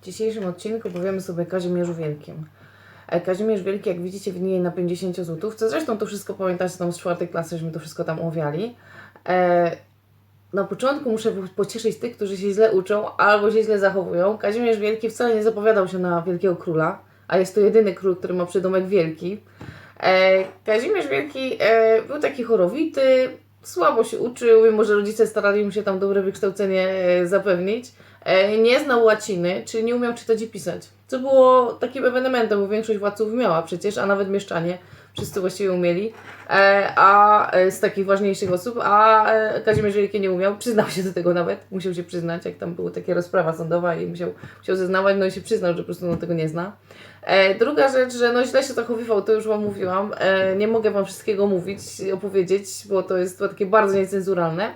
W dzisiejszym odcinku powiemy sobie o Kazimierzu Wielkim. E, Kazimierz Wielki, jak widzicie, winien na 50 zł. Co zresztą to wszystko pamiętacie tam z czwartej klasy, żeśmy to wszystko tam omawiali. E, na początku muszę pocieszyć tych, którzy się źle uczą albo się źle zachowują. Kazimierz Wielki wcale nie zapowiadał się na wielkiego króla, a jest to jedyny król, który ma przydomek wielki. E, Kazimierz Wielki był taki chorowity, słabo się uczył, mimo że rodzice starali mu się tam dobre wykształcenie e, zapewnić. E, nie znał łaciny, czyli nie umiał czytać i pisać. Co było takim ewenementem, bo większość władców miała przecież, a nawet mieszczanie. Wszyscy właściwie umieli. E, a e, z takich ważniejszych osób, a e, Kazimierz Wielki nie umiał, przyznał się do tego nawet, musiał się przyznać, jak tam była taka rozprawa sądowa i musiał, musiał zeznawać, no i się przyznał, że po prostu no, tego nie zna. Druga rzecz, że no źle się zachowywał, to już Wam mówiłam. Nie mogę Wam wszystkiego mówić, opowiedzieć, bo to jest to takie bardzo niecenzuralne.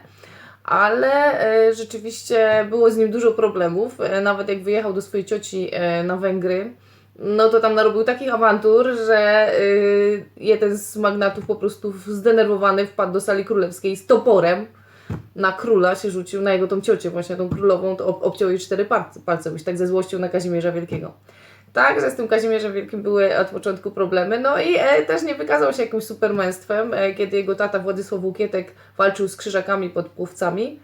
Ale e, rzeczywiście było z nim dużo problemów. E, nawet jak wyjechał do swojej cioci e, na Węgry, no to tam narobił takich awantur, że e, jeden z magnatów po prostu zdenerwowany wpadł do sali królewskiej z toporem na króla się rzucił, na jego tą ciocię właśnie, tą królową, to ob- obciął jej cztery palce, palce byś tak ze złością na Kazimierza Wielkiego. Tak, że z tym Kazimierzem Wielkim były od początku problemy. No i e, też nie wykazał się jakimś supermęstwem, e, kiedy jego tata Władysław Łukietek walczył z krzyżakami pod Płowcami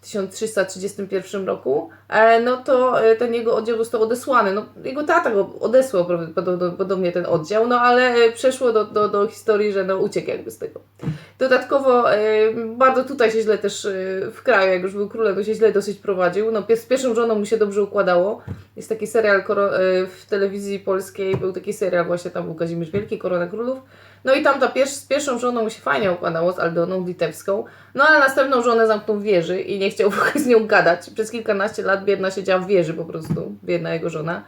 1331 roku, e, no to e, ten jego oddział został odesłany. No, jego tata go odesłał prawdopodobnie ten oddział, no ale e, przeszło do, do, do historii, że no, uciekł jakby z tego. Dodatkowo bardzo tutaj się źle też w kraju, jak już był królem, to się źle dosyć prowadził. No, z pierwszą żoną mu się dobrze układało. Jest taki serial w telewizji polskiej, był taki serial właśnie, tam był Kazimierz Wielki, Korona Królów. No i tam ta pier- z pierwszą żoną się fajnie układało, z Aldoną Litewską. No ale następną żonę zamknął w wieży i nie chciał w ogóle z nią gadać. Przez kilkanaście lat biedna siedziała w wieży po prostu, biedna jego żona.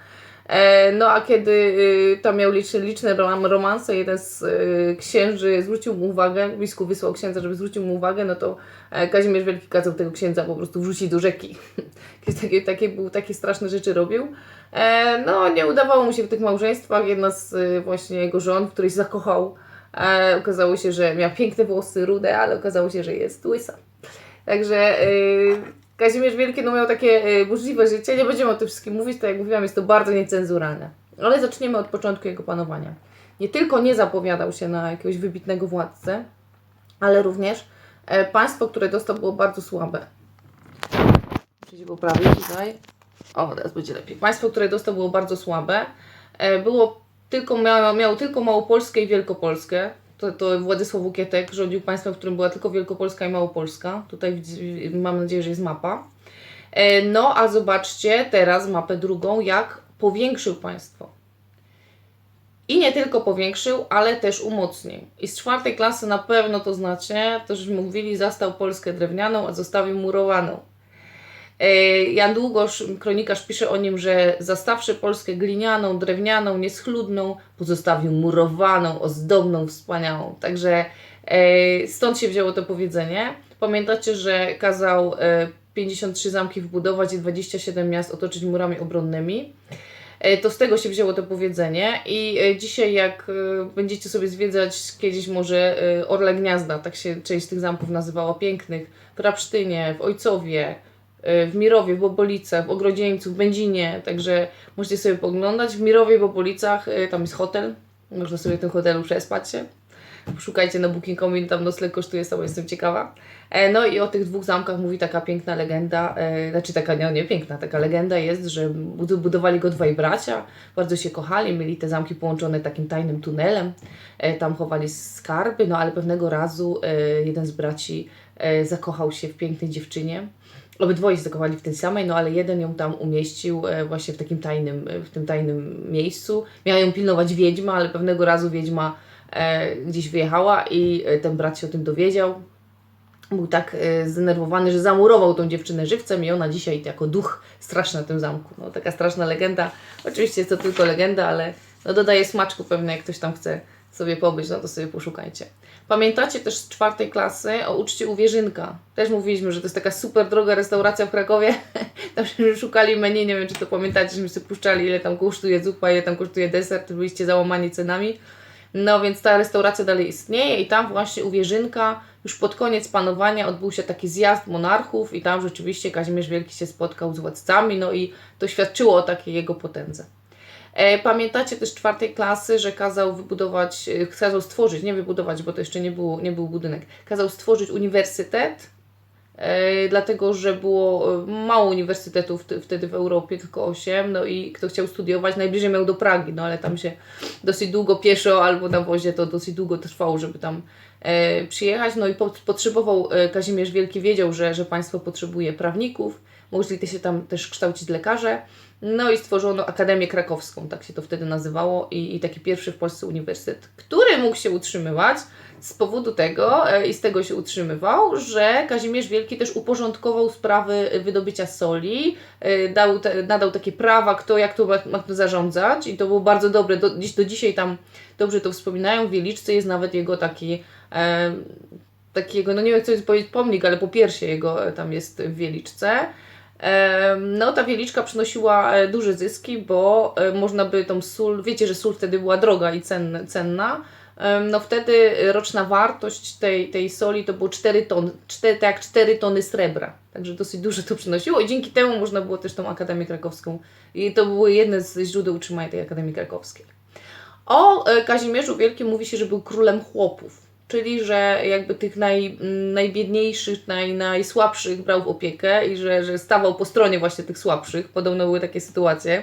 E, no a kiedy y, tam miał liczne, liczne rom- romanse, jeden z y, księży zwrócił mu uwagę, biskup wysłał księdza, żeby zwrócił mu uwagę, no to e, Kazimierz Wielki kazał tego księdza po prostu wrzucić do rzeki. Takie, takie, był, takie straszne rzeczy robił. E, no nie udawało mu się w tych małżeństwach. Jedna z y, właśnie jego żon, w której się zakochał, okazało się, że miała piękne włosy, rude, ale okazało się, że jest łysa. Także Kazimierz Wielki no, miał takie y, burzliwe życie. Nie będziemy o tym wszystkim mówić, tak jak mówiłam, jest to bardzo niecenzuralne. Ale zaczniemy od początku jego panowania. Nie tylko nie zapowiadał się na jakiegoś wybitnego władcę, ale również e, państwo, które dostał, było bardzo słabe. Muszę się poprawić tutaj. O, teraz będzie lepiej. Państwo, które dostał, było bardzo słabe. E, Było tylko, miało, miało tylko Małopolskę i Wielkopolskę. To, to Władysław Łukietek rządził państwem, w którym była tylko Wielkopolska i Małopolska. Tutaj mam nadzieję, że jest mapa. E, No, a zobaczcie teraz mapę drugą, jak powiększył państwo. I nie tylko powiększył, ale też umocnił. I z czwartej klasy na pewno to znacie, to żeśmy mówili, zastał Polskę drewnianą, a zostawił murowaną. E, Jan Długosz, kronikarz, pisze o nim, że zastawszy Polskę glinianą, drewnianą, nieschludną, pozostawił murowaną, ozdobną, wspaniałą. Także e, stąd się wzięło to powiedzenie. Pamiętacie, że kazał e, 53 zamki wbudować i 27 miast otoczyć murami obronnymi. E, To z tego się wzięło to powiedzenie i e, dzisiaj jak e, będziecie sobie zwiedzać kiedyś może e, Orle Gniazda, tak się część tych zamków nazywała, pięknych, w Rapsztynie, w Ojcowie, e, w Mirowie, w Bobolicach, w Ogrodzieńcu, w Będzinie, także możecie sobie poglądać. W Mirowie, w Bobolicach, e, tam jest hotel, można sobie w tym hotelu przespać się. Szukajcie na Booking.com, tam nocleg kosztuje, sama jestem ciekawa. E, No i o tych dwóch zamkach mówi taka piękna legenda, e, znaczy taka nie, nie piękna, taka legenda jest, że bud- budowali go dwaj bracia, bardzo się kochali, mieli te zamki połączone takim tajnym tunelem, e, tam chowali skarby, no ale pewnego razu jeden z braci zakochał się w pięknej dziewczynie. Obydwoje zakochali w tej samej, no ale jeden ją tam umieścił e, właśnie w takim tajnym, e, w tym tajnym miejscu. Miała ją pilnować wiedźma, ale pewnego razu wiedźma e, gdzieś wyjechała i ten brat się o tym dowiedział. Był tak zdenerwowany, że zamurował tą dziewczynę żywcem i ona dzisiaj jako duch straszny na tym zamku. No taka straszna legenda. Oczywiście jest to tylko legenda, ale no, dodaje smaczku pewnie, jak ktoś tam chce sobie pobyć, no to sobie poszukajcie. Pamiętacie też z czwartej klasy o uczcie u Wierzynka. Też mówiliśmy, że to jest taka super droga restauracja w Krakowie. Tam szukali menu, nie wiem czy to pamiętacie, żeśmy sobie puszczali ile tam kosztuje zupa, ile tam kosztuje deser, byliście załamani cenami. No więc ta restauracja dalej istnieje i tam właśnie u Wierzynka już pod koniec panowania odbył się taki zjazd monarchów i tam rzeczywiście Kazimierz Wielki się spotkał z władcami, no i to świadczyło o takiej jego potędze. E, Pamiętacie też czwartej klasy, że kazał wybudować, e, kazał stworzyć, nie wybudować, bo to jeszcze nie, było, nie był budynek, kazał stworzyć uniwersytet, e, dlatego że było mało uniwersytetów wtedy w Europie, tylko 8, no i kto chciał studiować, najbliżej miał do Pragi, no ale tam się dosyć długo pieszo albo na wozie to dosyć długo trwało, żeby tam przyjechać, no i po, potrzebował, Kazimierz Wielki wiedział, że, że państwo potrzebuje prawników, mogli się tam też kształcić lekarze, no i stworzono Akademię Krakowską, tak się to wtedy nazywało, i, i taki pierwszy w Polsce uniwersytet, który mógł się utrzymywać z powodu tego, e, i z tego się utrzymywał, że Kazimierz Wielki też uporządkował sprawy wydobycia soli, e, dał te, nadał takie prawa, kto jak to ma, ma to zarządzać, i to było bardzo dobre. Do, do dzisiaj tam dobrze to wspominają. W Wieliczce jest nawet jego taki. E, takiego, no nie wiem, co jest powiedzieć pomnik, ale po piersie jego e, tam jest w Wieliczce. No, ta wieliczka przynosiła e, duże zyski, bo e, można by tą sól, wiecie, że sól wtedy była droga i cenna, cenna. No wtedy roczna wartość tej, tej soli to było 4 ton, 4, tak jak 4 tony srebra. Także dosyć dużo to przynosiło i dzięki temu można było też tą Akademię Krakowską i to były jedne z źródeł utrzymania tej Akademii Krakowskiej. O e, Kazimierzu Wielkim mówi się, że był królem chłopów, czyli że jakby tych naj, najbiedniejszych, naj, najsłabszych brał w opiekę i że, że stawał po stronie właśnie tych słabszych. Podobno były takie sytuacje.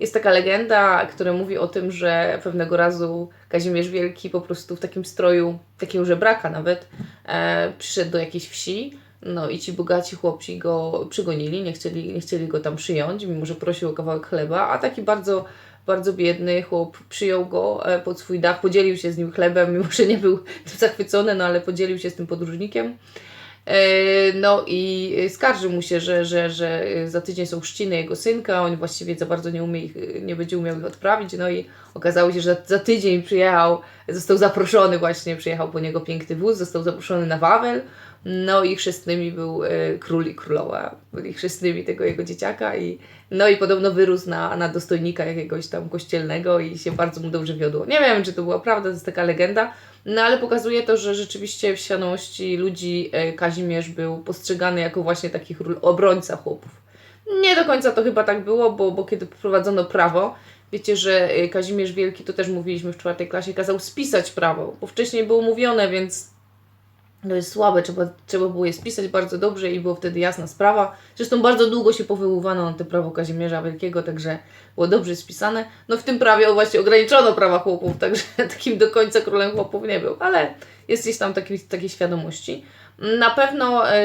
Jest taka legenda, która mówi o tym, że pewnego razu Kazimierz Wielki po prostu w takim stroju, takiego żebraka nawet, e, przyszedł do jakiejś wsi. No i ci bogaci chłopci go przygonili, nie chcieli, nie chcieli go tam przyjąć, mimo że prosił o kawałek chleba, a taki bardzo, bardzo biedny chłop przyjął go e, pod swój dach, podzielił się z nim chlebem, mimo że nie był tym zachwycony, no ale podzielił się z tym podróżnikiem. E, No i skarży mu się, że, że, że za tydzień są chrzciny jego synka, on właściwie za bardzo nie, umie ich, nie będzie umiał ich odprawić, no i okazało się, że za, za tydzień przyjechał, został zaproszony właśnie, przyjechał po niego piękny wóz, został zaproszony na Wawel, no i chrzestnymi był e, król i królowa, byli chrzestnymi tego jego dzieciaka i no i podobno wyrósł na, na dostojnika jakiegoś tam kościelnego i się bardzo mu dobrze wiodło. Nie wiem, czy to była prawda, to jest taka legenda, no ale pokazuje to, że rzeczywiście w świadomości ludzi e, Kazimierz był postrzegany jako właśnie taki król, obrońca chłopów. Nie do końca to chyba tak było, bo, bo kiedy wprowadzono prawo, wiecie, że e, Kazimierz Wielki, to też mówiliśmy w czwartej klasie, kazał spisać prawo, bo wcześniej było mówione, więc to jest słabe, trzeba, trzeba było je spisać bardzo dobrze i było wtedy jasna sprawa. Zresztą bardzo długo się powoływano na to prawo Kazimierza Wielkiego, także było dobrze spisane. No w tym prawie właśnie ograniczono prawa chłopów, także takim do końca królem chłopów nie był, ale jest gdzieś tam takiej, takiej świadomości. Na pewno e,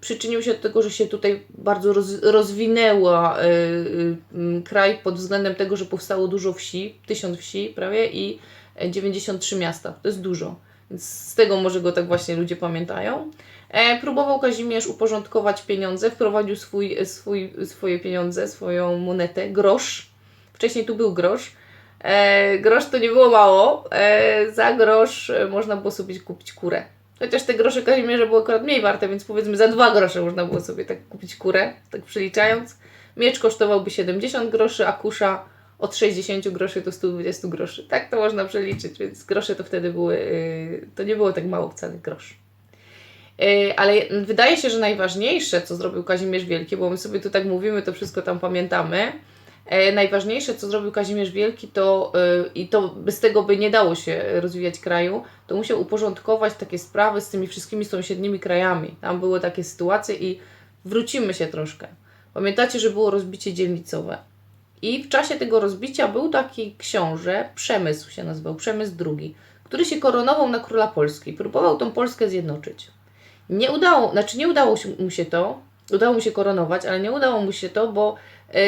przyczynił się do tego, że się tutaj bardzo roz, rozwinęła e, e, kraj pod względem tego, że powstało dużo wsi, tysiąc wsi prawie i e, 93 miasta. To jest dużo. Z tego może go tak właśnie ludzie pamiętają. E, próbował Kazimierz uporządkować pieniądze, wprowadził swój, swój, swoje pieniądze, swoją monetę, grosz. Wcześniej tu był grosz. E, grosz to nie było mało. E, za grosz e, można było sobie kupić kurę. Chociaż te grosze Kazimierza były akurat mniej warte, więc powiedzmy za dwa grosze można było sobie tak kupić kurę, tak przeliczając. Miecz kosztowałby 70 groszy, a kusza od 60 groszy do 120 groszy. Tak to można przeliczyć, więc grosze to wtedy były, yy, to nie było tak mało wcale grosz. Yy, Ale wydaje się, że najważniejsze, co zrobił Kazimierz Wielki, bo my sobie tu tak mówimy, to wszystko tam pamiętamy. E, Najważniejsze, co zrobił Kazimierz Wielki, to yy, i to bez tego by nie dało się rozwijać kraju, to musiał uporządkować takie sprawy z tymi wszystkimi sąsiednimi krajami. Tam były takie sytuacje i wrócimy się troszkę. Pamiętacie, że było rozbicie dzielnicowe. I w czasie tego rozbicia był taki książę, Przemysł się nazywał, Przemysł II, który się koronował na króla Polski. Próbował tą Polskę zjednoczyć. Nie udało, znaczy nie udało mu się to, udało mu się koronować, ale nie udało mu się to, bo e,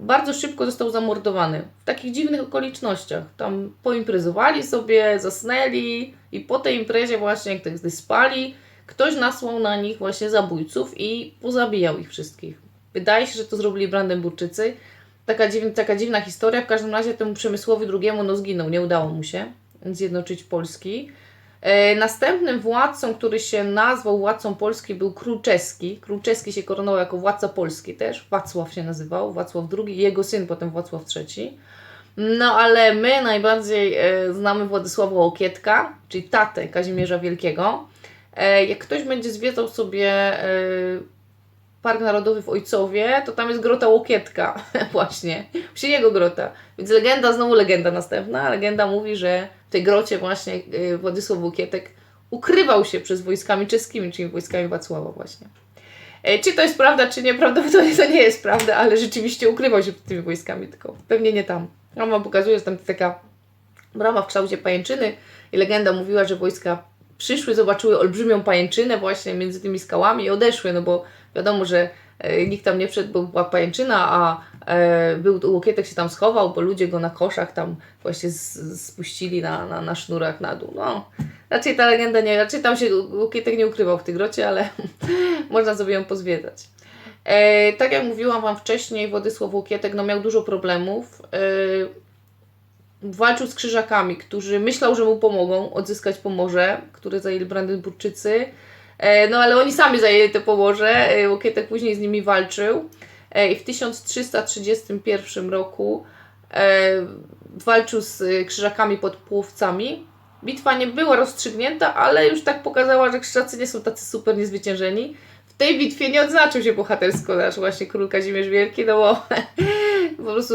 bardzo szybko został zamordowany. W takich dziwnych okolicznościach. Tam poimprezowali sobie, zasnęli i po tej imprezie właśnie, jak tak spali, ktoś nasłał na nich właśnie zabójców i pozabijał ich wszystkich. Wydaje się, że to zrobili Brandenburczycy, taka, dziwna, taka dziwna historia. W każdym razie temu Przemysłowi II no zginął, nie udało mu się zjednoczyć Polski. E, następnym władcą, który się nazwał władcą Polski był król czeski. Król czeski się koronował jako władca Polski też. Wacław się nazywał, Wacław II, jego syn potem Wacław III. No ale my najbardziej e, znamy Władysława Łokietka, czyli tatę Kazimierza Wielkiego. E, jak ktoś będzie zwiedzał sobie Park Narodowy w Ojcowie, to tam jest grota Łokietka, właśnie, jego grota. Więc legenda, znowu legenda następna, legenda mówi, że w tej grocie właśnie e, Władysław Łokietek ukrywał się przed wojskami czeskimi, czyli wojskami Wacława właśnie. E, Czy to jest prawda, czy nie, prawdopodobnie to nie jest prawda, ale rzeczywiście ukrywał się przed tymi wojskami, tylko pewnie nie tam. On wam pokazuje, że tam taka brama w kształcie pajęczyny i legenda mówiła, że wojska przyszły, zobaczyły olbrzymią pajęczynę właśnie między tymi skałami i odeszły, no bo wiadomo, że e, nikt tam nie wszedł, bo była pajęczyna, a e, był Łokietek się tam schował, bo ludzie go na koszach tam właśnie spuścili na, na, na sznurach na dół. No, raczej ta legenda nie, raczej tam się Łokietek nie ukrywał w tej grocie, ale można sobie ją pozwiedzać. E, tak jak mówiłam Wam wcześniej, Władysław Łokietek no, miał dużo problemów. E, walczył z krzyżakami, którzy myślał, że mu pomogą odzyskać Pomorze, które zajęli Brandenburczycy. E, no ale oni sami zajęli te Pomorze. E, Łokietek później z nimi walczył. E, I w 1331 roku e, walczył z e, krzyżakami pod Płowcami. Bitwa nie była rozstrzygnięta, ale już tak pokazała, że krzyżacy nie są tacy super niezwyciężeni. W tej bitwie nie odznaczył się bohatersko nasz właśnie król Kazimierz Wielki, no bo po prostu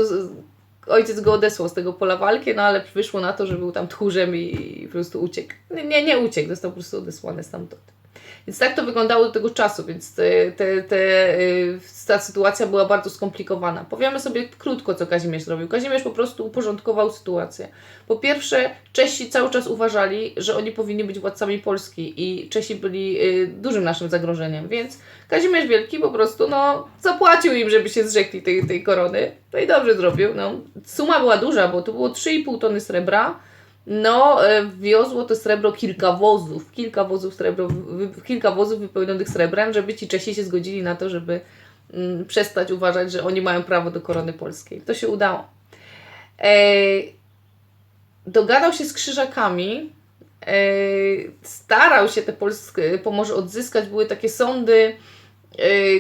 ojciec go odesłał z tego pola walki, no ale wyszło na to, że był tam tchórzem i, i po prostu uciekł. Nie, nie uciekł, został po prostu odesłany stamtąd. Więc tak to wyglądało do tego czasu, więc te, te, te, y, ta sytuacja była bardzo skomplikowana. Powiemy sobie krótko, co Kazimierz zrobił. Kazimierz po prostu uporządkował sytuację. Po pierwsze, Czesi cały czas uważali, że oni powinni być władcami Polski i Czesi byli y, dużym naszym zagrożeniem, więc Kazimierz Wielki po prostu no, zapłacił im, żeby się zrzekli tej, tej korony. No i dobrze zrobił. No. Suma była duża, bo to było 3,5 tony srebra. No, e, wiozło to srebro kilka wozów, kilka wozów srebro, kilka wozów wypełnionych srebrem, żeby ci Czesi się zgodzili na to, żeby mm, przestać uważać, że oni mają prawo do korony polskiej. To się udało. E, dogadał się z krzyżakami, e, starał się te polskie Pomorze odzyskać. Były takie sądy,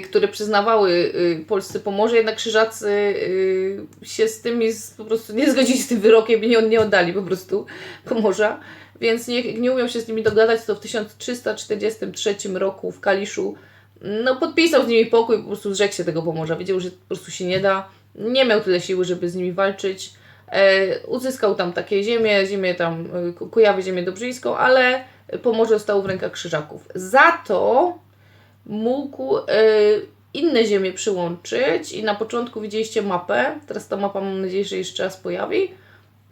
które przyznawały e, Polsce Pomorze, jednak krzyżacy e, się z tymi z, po prostu nie zgodzili z tym wyrokiem i nie, nie oddali po prostu Pomorza. Więc nie, nie umiał się z nimi dogadać, to w 1343 roku w Kaliszu no, podpisał z nimi pokój, po prostu zrzekł się tego Pomorza. Wiedział, że po prostu się nie da. Nie miał tyle siły, żeby z nimi walczyć. E, uzyskał tam takie ziemię, ziemię tam, e, Ku- Kujawy, ziemię dobrzyńską, ale Pomorze zostało w rękach krzyżaków. Za to mógł e, inne ziemie przyłączyć i na początku widzieliście mapę, teraz ta mapa mam nadzieję, że jeszcze raz pojawi.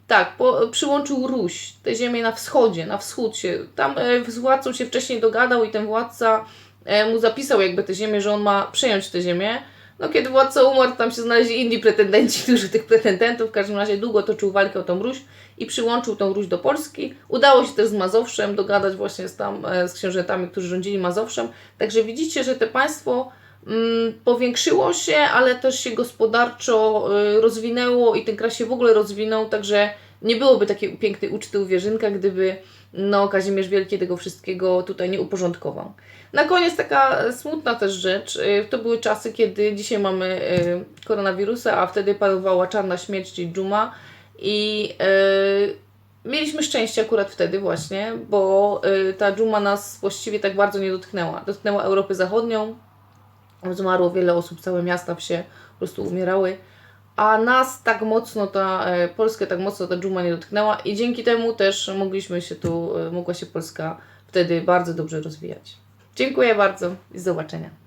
Tak, po, przyłączył Ruś, te ziemie na wschodzie, na wschód się, tam e, z władcą się wcześniej dogadał i ten władca e, mu zapisał jakby te ziemię, że on ma przejąć te ziemię. No kiedy władca umarł, tam się znaleźli inni pretendenci, którzy tych pretendentów w każdym razie długo toczył walkę o tą Ruś i przyłączył tą Ruś do Polski. Udało się też z Mazowszem dogadać właśnie z, tam, e, z książętami, którzy rządzili Mazowszem. Także widzicie, że te państwo mm, powiększyło się, ale też się gospodarczo y, rozwinęło i ten kraj się w ogóle rozwinął, także nie byłoby takiej pięknej uczty u Wierzynka, gdyby no, Kazimierz Wielki tego wszystkiego tutaj nie uporządkował. Na koniec taka smutna też rzecz. y, To były czasy, kiedy dzisiaj mamy y, koronawirusa, a wtedy panowała czarna śmierć, czyli dżuma i y, mieliśmy szczęście akurat wtedy właśnie, bo y, ta dżuma nas właściwie tak bardzo nie dotknęła. Dotknęła Europę Zachodnią, zmarło wiele osób, całe miasta się po prostu umierały, a nas tak mocno ta, e, Polskę tak mocno ta dżuma nie dotknęła i dzięki temu też mogliśmy się tu, e, mogła się Polska wtedy bardzo dobrze rozwijać. Dziękuję bardzo i do zobaczenia.